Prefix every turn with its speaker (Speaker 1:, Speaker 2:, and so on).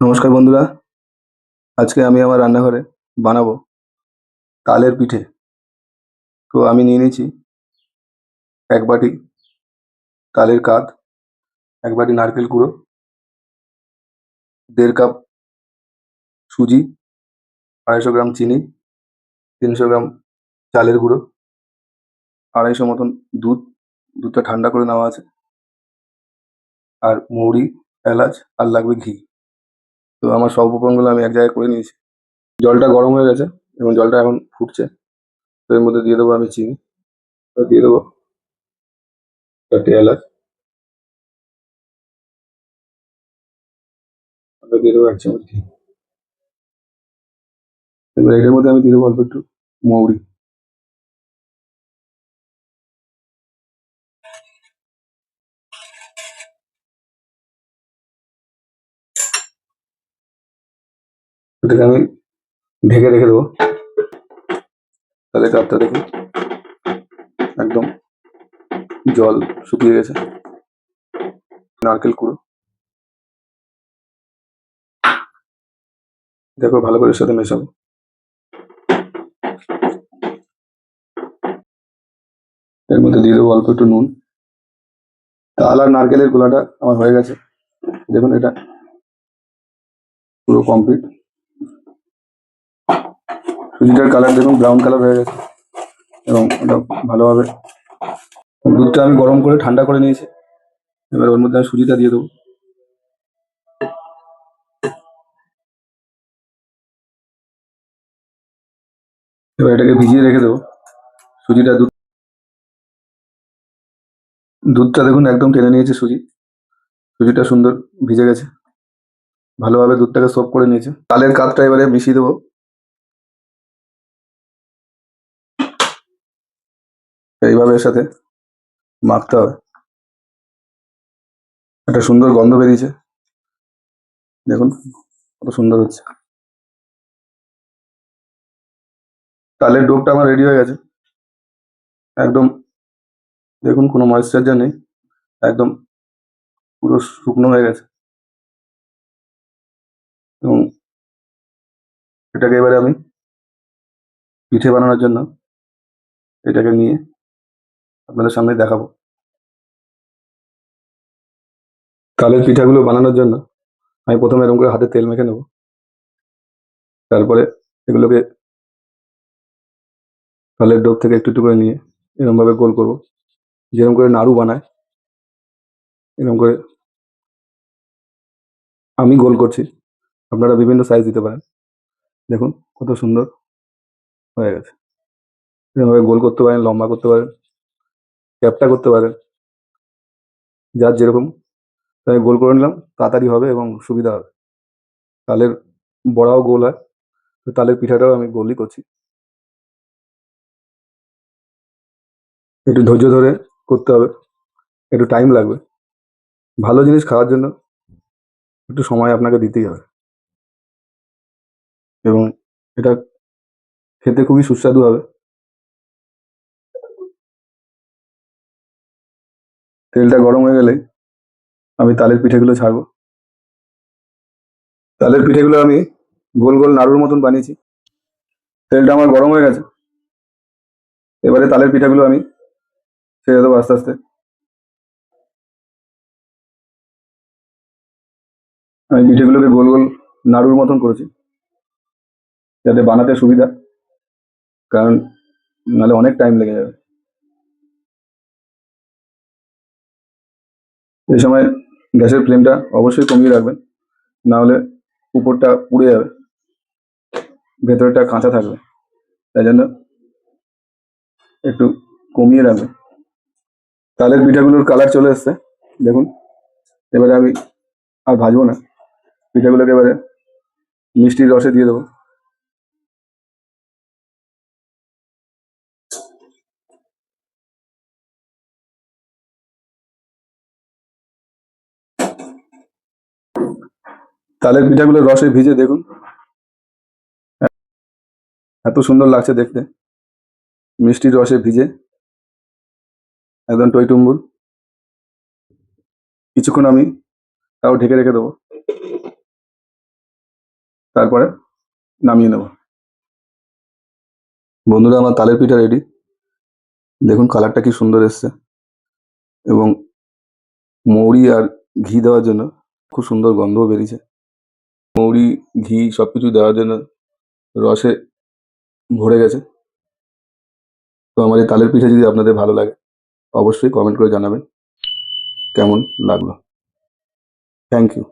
Speaker 1: নমস্কার বন্ধুরা। আজকে আমি আমার রান্নাঘরে বানাবো তালের পিঠে। তো আমি নিয়ে নিয়েছি এক বাটি তালের কাত এক বাটি নারকেল কুড়ো, দেড় কাপ সুজি, আড়াইশো গ্রাম চিনি, তিনশো গ্রাম চালের গুঁড়ো, আড়াইশো মতন দুধ, দুধটা ঠান্ডা করে নেওয়া আছে। আর মৌরি, এলাচ আর লাগবে ঘি। তো আমার সব উপকরণগুলো আমি এক জায়গায় করে নিয়েছি। জলটা গরম হয়ে গেছে এবং জলটা এখন ফুটছে। তো এর মধ্যে দিয়ে দেবো আমি চিনি। দিয়ে দেবো চারটে এলাচ। দিয়ে দেবো এক চামচ ঘি। এবার এটার মধ্যে আমি দিয়ে দেবো অল্প একটু মৌরি। এটাকে আমি ঢেকে রেখে দেবো। তাহলে কাপটা দেখুন, একদম জল শুকিয়ে গেছে। নারকেল কুড়ো। দেখো, ভালো করে সাথে মেশাবো। এর মধ্যে দিয়ে দেবো অল্প একটু নুন। তাল আর নারকেলের গোলাটা আমার হয়ে গেছে। দেখুন, এটা পুরো কমপ্লিট সুজিটার কালার দেখুন ব্রাউন কালার হয়ে গেছে। এবং ওটা ভালোভাবে দুধটা আমি গরম করে ঠান্ডা করে নিয়েছি। এবার ওর মধ্যে আমি সুজিটা দিয়ে দেবো। এবার এটাকে ভিজিয়ে রেখে দেবো। সুজিটা দুধ দুধটা দেখুন, একদম টেনে নিয়েছে সুজি। সুজিটা সুন্দর ভিজে গেছে। ভালোভাবে দুধটাকে সোপ করে নিয়েছে। তালের কাপটা এবারে মিশিয়ে দেবো। এইভাবে এর সাথে মাখতে হবে। একটা সুন্দর গন্ধ বেরিয়েছে। দেখুন, কত সুন্দর হচ্ছে। তালের ডোবটা আমার রেডি হয়ে গেছে। একদম, দেখুন, কোনো ময়েশ্চারাইজার নেই। একদম পুরো শুকনো হয়ে গেছে। এবং এটাকে এবারে আমি পিঠে বানানোর জন্য এটাকে নিয়ে আপনাদের সামনে দেখাবো। তালের পিঠাগুলো বানানোর জন্য আমি প্রথমে এরকম করে হাতে তেল মেখে নেব। তারপরে এগুলোকে তালের ডোব থেকে একটু একটু করে নিয়ে এরকম ভাবে গোল করব। যেরকম করে নাড়ু বানায়, এরকম করে আমি গোল করছি। আপনারা বিভিন্ন সাইজ দিতে পারেন। দেখুন কত সুন্দর হয়ে গেছে। এরকমভাবে গোল করতে পারেন, লম্বা করতে পারেন। ক্যাপটা করতে পারেন। যার যেরকম তাই গোল করে নিলাম, তাড়াতাড়ি হবে এবং সুবিধা হবে। তালের বড়াও গোল হয় তালের পিঠাটাও আমি গোলই করছি। একটু ধৈর্য ধরে করতে হবে, একটু টাইম লাগবে। ভালো জিনিস খাওয়ার জন্য একটু সময় আপনাকে দিতেই হবে। এবং এটা খেতে খুবই সুস্বাদু হবে। তেলটা গরম হয়ে গেলে আমি তালের পিঠেগুলো ছাড়বো। তালের পিঠেগুলো আমি গোল গোল নাড়ুর মতন বানিয়েছি। তেলটা আমার গরম হয়ে গেছে। এবারে তালের পিঠাগুলো আমি ছেড়ে দেবো আস্তে আস্তে। আমি পিঠেগুলোকে গোল গোল নাড়ুর মতন করেছি। যাতে বানাতে সুবিধা। কারণ নাহলে অনেক টাইম লেগে যাবে। এই সময় গ্যাসের ফ্লেমটা অবশ্যই কমিয়ে রাখবেন। না হলে উপরটা পুড়ে যাবে। ভেতরটা কাঁচা থাকবে। তাই জন্য একটু কমিয়ে রাখবেন। তালের পিঠাগুলোর কালার চলে এসছে। দেখুন, এবারে আমি আর ভাজবো না। পিঠাগুলোকে এবারে মিষ্টির রসে দিয়ে দেবো। তালের পিঠাগুলো রসে ভিজে দেখুন। এত সুন্দর লাগছে দেখতে। মিষ্টির রসে ভিজে। একদম টইটুম্বুর। কিছুক্ষণ আমি তাও ঢেকে রেখে দেবো। তারপরে নামিয়ে নেব। বন্ধুরা, আমার তালের পিঠা রেডি দেখুন কালারটা কি সুন্দর এসছে। এবং মৌরি আর ঘি দেওয়ার জন্য খুব সুন্দর গন্ধও বেরিয়েছে। মৌরি ঘি সব কিছু দেওয়ার জন্য রসে ভরে গেছে। তো আমার এই তালের পিঠা যদি আপনাদের ভালো লাগে, অবশ্যই কমেন্ট করে জানাবেন। কেমন লাগল? Thank you